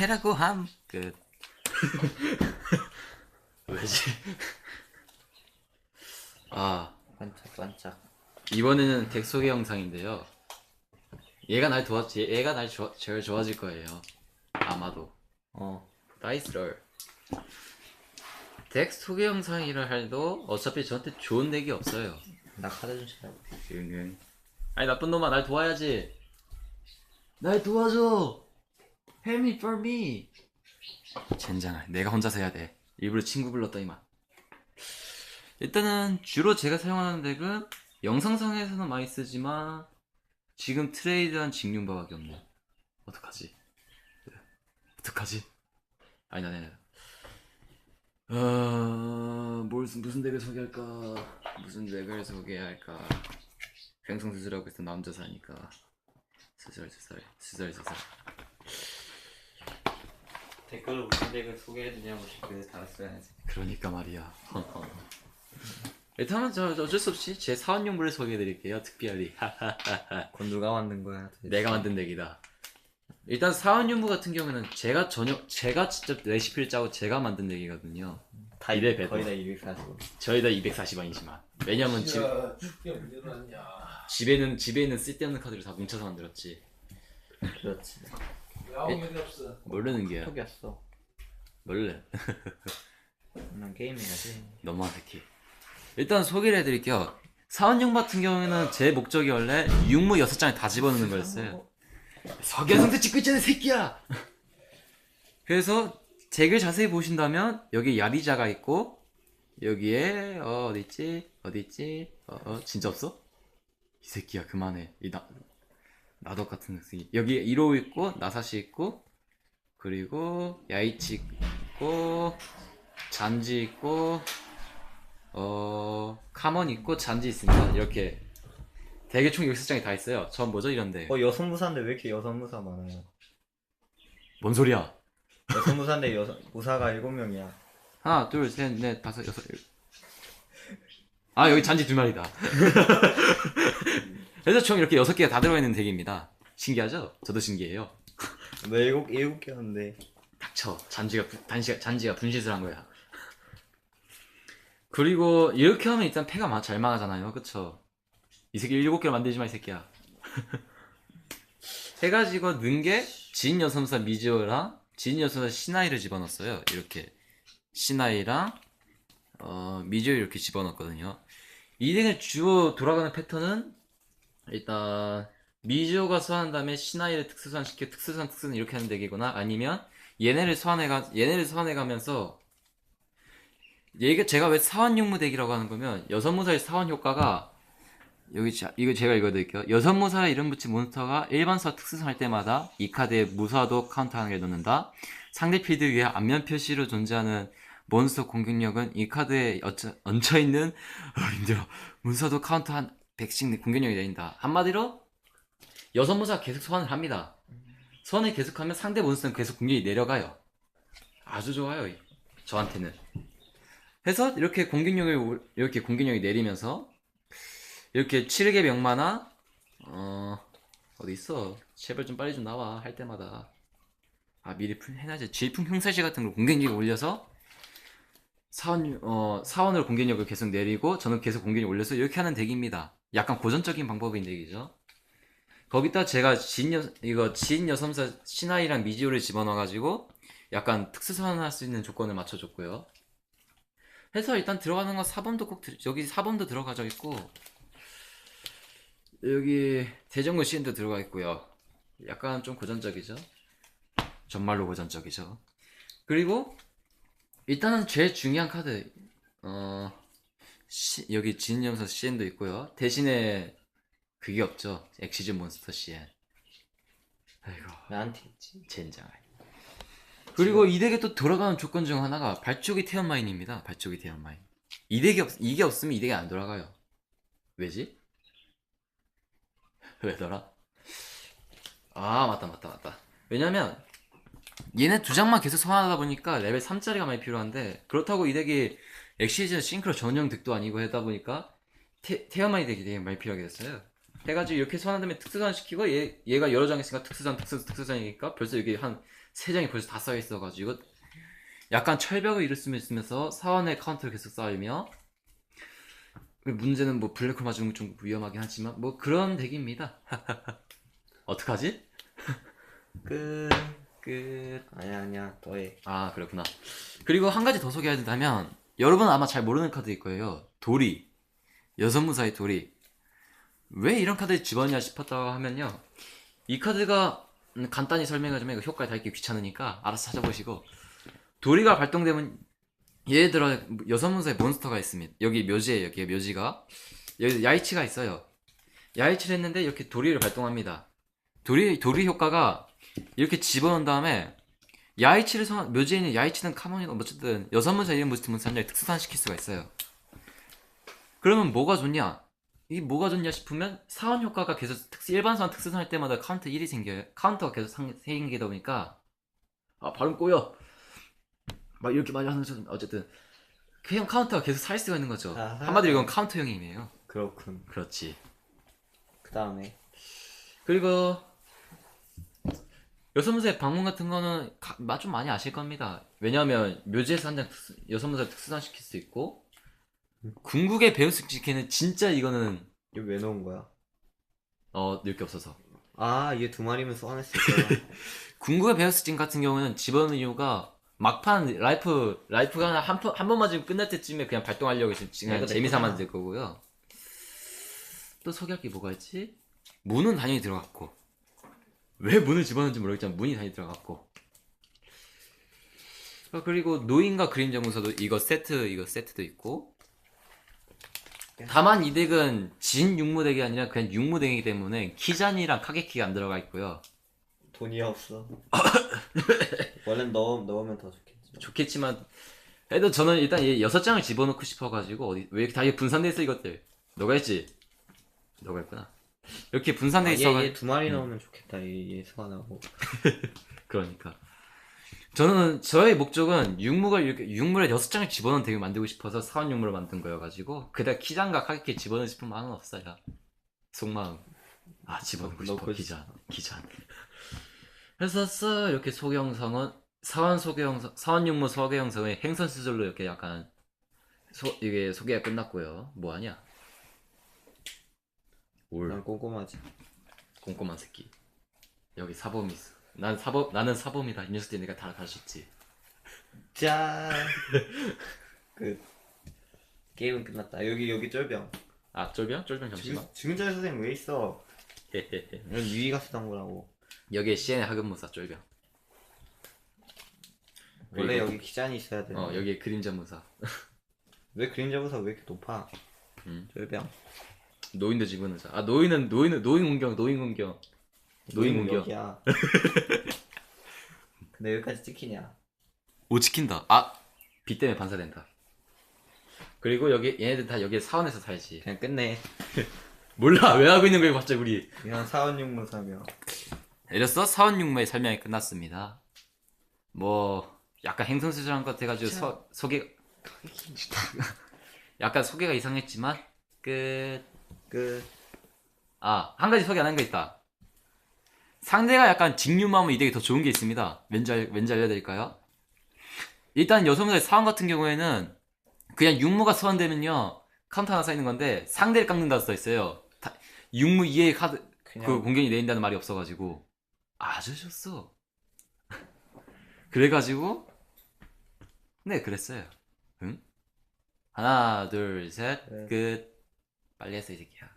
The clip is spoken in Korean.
패라고 함. 끝. 왜지? 아 반짝반짝. 이번에는 덱 소개 영상인데요. 얘가 날 도와, 얘- 얘가 날 좋아, 제일 좋아질 거예요. 아마도. 어. 나이스롤. 덱 소개 영상이라 해도 어차피 저한테 좋은 덱이 없어요. 나 카드 좀 찾아. 응응. 아니 나쁜 놈아 날 도와야지. 날 도와줘. Help me for me. 젠장아, 내가 혼자서 해야 돼. 일부러 친구 불렀더니만. 일단은 주로 제가 사용하는 덱은 영상상에서는 많이 쓰지만 지금 트레이드한 직륜바밖에 없네. 어떡하지? 어떡하지? 아니 나네. 어, 뭘 무슨 덱을 소개할까? 무슨 덱을 소개할까? 횡성 수술하고 있어 남자 사니까 수술 수술 수술 수술. 댓글로 무슨 덱을 소개해주냐고 그래서 달았어야지. 그러니까 말이야. 일단은 저저 어쩔 수 없이 제 사원용물을 소개해드릴게요. 특별히 그건 누가 만든 거야? 도대체? 내가 만든 덱이다. 일단 사원용무 같은 경우는 제가 전혀 제가 직접 레시피를 짜고 제가 만든 덱이거든요. 다 이래 200, 배도. 거의 다 240. 저희 다 240원이지만 왜냐면 집 야, 죽게 문제놨냐. 집에는 집에 있는 쓸데없는 카드를 다 뭉쳐서 만들었지. 그렇지. 야옹 여기 없어. 모르는 게야. 포기했어. 몰래. 난 게임해야지. 너무한 새끼. 일단 소개를 해드릴게요. 사원용 같은 경우에는 제 목적이 원래 육무 6장을 다 집어넣는 거였어요. 석연성대 찍고 있잖아, 새끼야! 그래서 덱을 자세히 보신다면 여기 야리자가 있고 여기에 어, 어디 있지? 어디 있지? 어, 어, 진짜 없어? 이 새끼야 그만해. 이 나, 나덕 같은 새끼. 여기 1호 있고 나사시 있고 그리고 야이치 있고 잔지 있고 어 카먼 있고 잔지 있습니다. 이렇게 대개 총 6장이 다 있어요. 전 뭐죠 이런데? 어 여성 무사인데 왜 이렇게 여성 무사 많아요? 뭔 소리야? 여성 무사인데 여성 무사가 7명이야. 하나, 둘, 셋, 넷, 다섯, 여섯. 일- 아 여기 잔지 두 마리다. 그래서 총 이렇게 여섯 개가 다 들어가 있는 덱입니다. 신기하죠? 저도 신기해요. 왜 일곱 일곱 개였는데? 닥쳐. 잔지가 부- 단시가 잔지가 분실을 한 거야. 그리고 이렇게 하면 일단 패가 마- 잘 망하잖아요. 그쵸? 이 새끼 일곱 개를 만들지 마, 이 새끼야. 해가지고 넣은 게진 여섬사 미지오랑 진 여섬사 시나이를 집어넣었어요. 이렇게 시나이랑 어, 미지오 이렇게 집어넣었거든요. 이 덱을 주로 돌아가는 패턴은 일단 미지오가 소환한 다음에 시나이를 특수소환 시켜 특수소환 특수는 이렇게 하는 덱이거나 아니면 얘네를 소환해가 얘네를 소환해가면서 얘가 제가 왜 사원 육무 덱이라고 하는 거면 여섯 무사의 사원 효과가 여기 자, 이거 제가 읽어드릴게요. 여섯 무사의 이름 붙인 몬스터가 일반사 특수할 때마다 이 카드에 무사도 카운터하는 게 넣는다. 상대 필드 위에 앞면 표시로 존재하는 몬스터 공격력은 이 카드에 얹혀, 얹혀 있는 어, 힘들어 문서도 카운터 한 100씩 공격력이 내린다. 한마디로 여섯 무사 계속 소환을 합니다. 소환을 계속하면 상대 몬스터는 계속 공격이 내려가요. 아주 좋아요. 저한테는. 해서 이렇게 공격력을 올- 이렇게 공격력이 내리면서 이렇게 7개 명마나 어 어디 있어? 제발 좀 빨리 좀 나와 할 때마다 아 미리 풀 해놔야지 질풍 형사시 같은 걸 공격력을 올려서 사원 어 사원으로 공격력을 계속 내리고 저는 계속 공격력 올려서 이렇게 하는 덱입니다. 약간 고전적인 방법인 덱이죠. 거기다 제가 진 여, 이거 진 여섬사 시나이랑 미지오를 집어넣어가지고 약간 특수 소환할 수 있는 조건을 맞춰줬고요. 해서 일단 들어가는 건 4번도 꼭 들- 여기 4번도 들어가져 있고 여기 대정부 시엔도 들어가 있고요. 약간 좀 고전적이죠. 정말로 고전적이죠. 그리고 일단은 제일 중요한 카드 어 시- 여기 진염사 시엔도 있고요. 대신에 그게 없죠. 엑시즌 몬스터 시엔. 아이고 나한테 있지. 젠장. 그리고 이 덱에 또 돌아가는 조건 중 하나가 발쪽이 태연마인입니다. 발쪽이 태연마인. 이 덱이 없, 이게 없으면 이 덱이 안 돌아가요. 왜지? 왜더라? 아 맞다 맞다 맞다. 왜냐면 얘네 두 장만 계속 소환하다 보니까 레벨 3짜리가 많이 필요한데 그렇다고 이 덱이 엑시즌 싱크로 전용 덱도 아니고 하다 보니까 태, 태연마인 덱이 되게 많이 필요하게 됐어요. 해가지고 이렇게 다음에 특수전 시키고 얘, 얘가 여러 장 있으니까 특수전 특수, 특수전이니까 벌써 여기 한 세 장이 벌써 다 쌓여 있어가지고 약간 철벽을 있으면서 사원의 카운터를 계속 쌓이며 문제는 뭐 블랙홀 맞으면 좀 위험하긴 하지만 뭐 그런 덱입니다 어떡하지? 끝. 끝. 아니야 아니야. 더해. 아 그렇구나. 그리고 한 가지 더 소개해야 된다면 여러분 아마 잘 모르는 카드일 거예요. 도리. 여섯 무사의 도리. 왜 이런 카드를 집었냐 싶었다고 하면요. 이 카드가 음, 간단히 설명하자면 이거 효과에 달기 귀찮으니까 알아서 찾아보시고. 도리가 발동되면 예를 들어 여섯 문사의 몬스터가 있습니다. 여기 묘지에 여기 묘지가. 여기 야이치가 있어요. 야이치를 했는데 이렇게 도리를 발동합니다. 도리 도리 효과가 이렇게 집어넣은 다음에 야이치를 선 묘지에 있는 야이치는 카몬이든 어쨌든 여섯 문자 이름 부스트 문서 한 장에 특수산 시킬 수가 있어요. 그러면 뭐가 좋냐? 이게 뭐가 좋냐 싶으면 사원 효과가 계속 특수 일반 사원 특수산 할 때마다 카운터 1이 생겨요. 카운터가 계속 상, 생기다 보니까 아 발음 꼬여. 막 이렇게 많이 하는 건 어쨌든 그냥 카운터가 계속 살 수가 있는 거죠. 아하. 한마디로 이건 카운터형이네요. 그렇군. 그렇지. 그 다음에 그리고 여성문사의 방문 같은 거는 가- 마- 좀 많이 아실 겁니다. 왜냐하면 묘지에서 한 장 여성문사 특수산 시킬 수 있고 궁극의 베우스 지키는 진짜 이거는 이거 왜 넣은 거야? 어 넣을 게 없어서 아 얘 두 마리면 소환했을 거야. 궁극의 베우스 진 같은 경우는 집어넣는 이유가 막판 라이프 라이프가 한, 번- 한 번만 지금 끝날 때쯤에 그냥 발동하려고 지금 그냥 내 재미삼아. 될 거고요. 또 소개할 게 뭐가 있지? 문은 당연히 들어갔고 왜 문을 집어넣는지 모르겠지만 문이 당연히 들어갔고 어, 그리고 노인과 그림자 문서도 이거 세트 이거 세트도 있고 다만 이 덱은 진 육무 덱이 아니라 그냥 육무 덱이기 때문에 키잔이랑 카게키가 안 들어가 있고요. 돈이 없어. 원래 넣 넣으면 더 좋겠지. 좋겠지만 그래도 저는 일단 얘 여섯 장을 집어넣고 싶어가지고 어디 왜 이렇게 다 이게 분산돼 있어 이것들 너가 했지 너가 했구나 이렇게 분산돼 있어가 아, 얘얘두 마리 넣으면 좋겠다. 얘, 얘 소환하고. 그러니까. 저는 저의 목적은 육무를 이렇게 육물에 여섯 장을 집어넣은 덱을 만들고 싶어서 사원 육물을 만든 거여가지고 그다 키장과 카게키 집어넣고 싶은 마음은 없어요. 속마음. 아 집어넣고 싶어. 넣고 기잔 기잔 그래서 써 이렇게 소개영상은. 사원 소개영상 사원 육무 소개영상의 행선 수절로 이렇게 약간 소 이게 소개가 끝났고요. 뭐 하냐 올난 꼼꼼하지. 꼼꼼한 새끼. 여기 사범이 있어. 난 사범, 나는 사범이다. 이 녀석들 내가 다 가르쳤지. 짠. 그 게임은 끝났다. 여기 여기 쫄병. 아, 쫄병? 쫄병 잠시만. 지금 선생님 왜 있어? 이건 유이가 쓰던 거라고. 여기에 CN의 학연무사 쫄병. 원래 그리고- 여기 기잔이 있어야 돼. 어, 여기에 그림자 무사. 왜 그림자보다 왜 이렇게 높아? 음. 쫄병. 노인도 집어넣자. 아, 노인은, 노인은, 노인 공경, 노인 공경. 노인 공격. 여기야. 근데 여기까지 찍히냐? 오, 지킨다. 아! 비 때문에 반사된다. 그리고 여기, 얘네들 다 여기에 사원에서 살지. 그냥 끝내. 몰라! 왜 하고 있는 거야, 갑자기 우리. 그냥 사원육무 사며. 이로써 사원 육마의 설명이 끝났습니다. 뭐 약간 행성수술한 것 같아가지고 서- 소개 약간 소개가 이상했지만 끝. 끝. 아한 가지 소개 안한거 있다. 상대가 약간 직류마음은 이 덱이 더 좋은 게 있습니다. 왠지, 알, 왠지 알려드릴까요? 일단 여성분의 사원 같은 경우에는 그냥 육무가 소환되면요 카운터 하나 쌓이는 건데 상대를 깎는다 써 있어요. 다- 육무 이외의 카드 그냥 그 공격이 내린다는 말이 없어가지고 아주 좋소. 그래가지고 네 그랬어요. 응? 하나 둘 셋 네. 끝. 빨리 했어 이 새끼야. 끝.